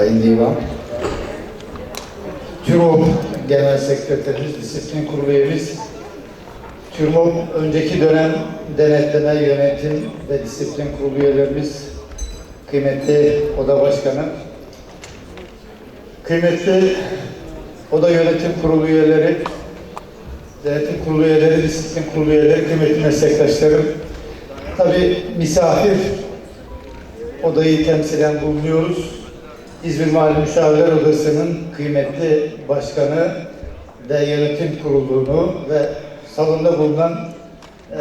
Sayın Divan, TÜROP Genel Sekreterimiz, Disiplin Kurulu üyemiz, TÜROP önceki dönem denetleme, yönetim ve disiplin kurulu üyelerimiz, kıymetli oda başkanı, kıymetli oda yönetim kurulu üyeleri, denetim kurulu üyeleri, disiplin kurulu üyeleri, kıymetli meslektaşlarım, tabi misafir odayı temsilen bulunuyoruz. İzmir Mali Müşavirler Odası'nın kıymetli başkanı ve yönetim kurulunu ve salonda bulunan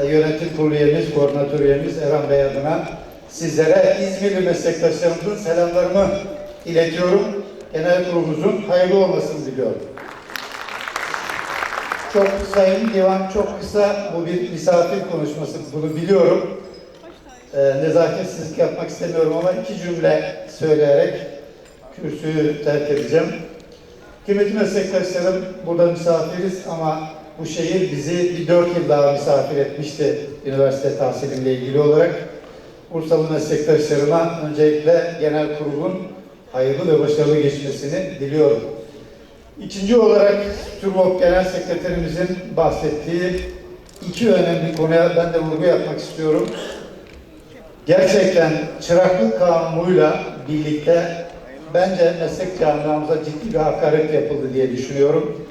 e, yönetim kurulu üyemiz, koordinatör üyemiz Erhan Bey adına sizlere İzmirli meslektaşlarımızın selamlarımı iletiyorum. Genel kurulumuzun hayırlı olmasını diliyorum. Çok sayın divan çok kısa bu bir misafir konuşması bunu biliyorum. Ee, nezaketsizlik yapmak istemiyorum ama iki cümle söyleyerek kürsüyü terk edeceğim. Kıymetli meslektaşlarım burada misafiriz ama bu şehir bizi bir dört yıl daha misafir etmişti üniversite tahsilimle ilgili olarak. Bursalı meslektaşlarıma öncelikle genel kurulun hayırlı ve başarılı geçmesini diliyorum. İkinci olarak TÜRVOK Genel Sekreterimizin bahsettiği iki önemli konuya ben de vurgu yapmak istiyorum. Gerçekten çıraklık kanunuyla birlikte bence meslek camiamıza ciddi bir hakaret yapıldı diye düşünüyorum.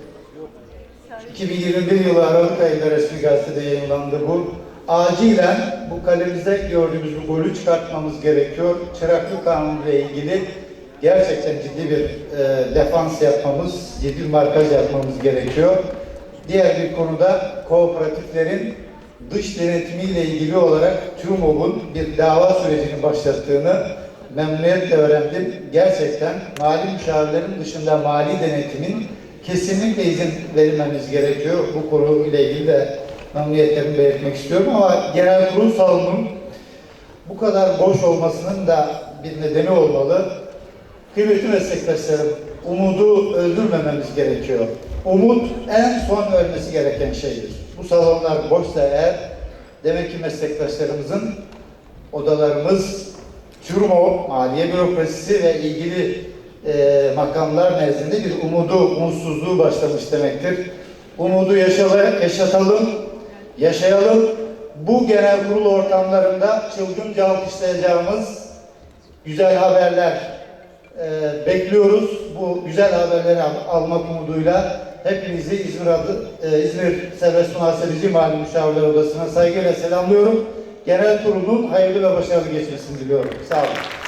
2021 yılı Aralık ayında resmi gazetede yayınlandı bu. Acilen bu kalemizde gördüğümüz bu golü çıkartmamız gerekiyor. Çıraklık kanunu ile ilgili gerçekten ciddi bir e, defans yapmamız, ciddi bir markaj yapmamız gerekiyor. Diğer bir konuda kooperatiflerin dış denetimiyle ilgili olarak TÜRMOB'un bir dava sürecini başlattığını memnuniyetle öğrendim. Gerçekten mali müşavirlerin dışında mali denetimin kesinlikle izin verilmemiz gerekiyor. Bu konuyla ilgili de memnuniyetlerimi belirtmek istiyorum ama genel kurul salonunun bu kadar boş olmasının da bir nedeni olmalı. Kıymetli meslektaşlarım, umudu öldürmememiz gerekiyor. Umut en son ölmesi gereken şeydir. Bu salonlar boşsa eğer, demek ki meslektaşlarımızın odalarımız, TÜRMO, maliye bürokrasisi ve ilgili e, makamlar nezdinde bir umudu, umutsuzluğu başlamış demektir. Umudu yaşalı, yaşatalım, yaşayalım. Bu genel kurul ortamlarında çılgınca alkışlayacağımız güzel haberler e, bekliyoruz. Bu güzel haberleri al- almak umuduyla hepinizi İzmir adı, e, İzmir Serbest Muhasebeci Mali Müşavirler Odası'na saygıyla selamlıyorum. Genel kurulun hayırlı ve başarılı geçmesini diliyorum. Sağ olun.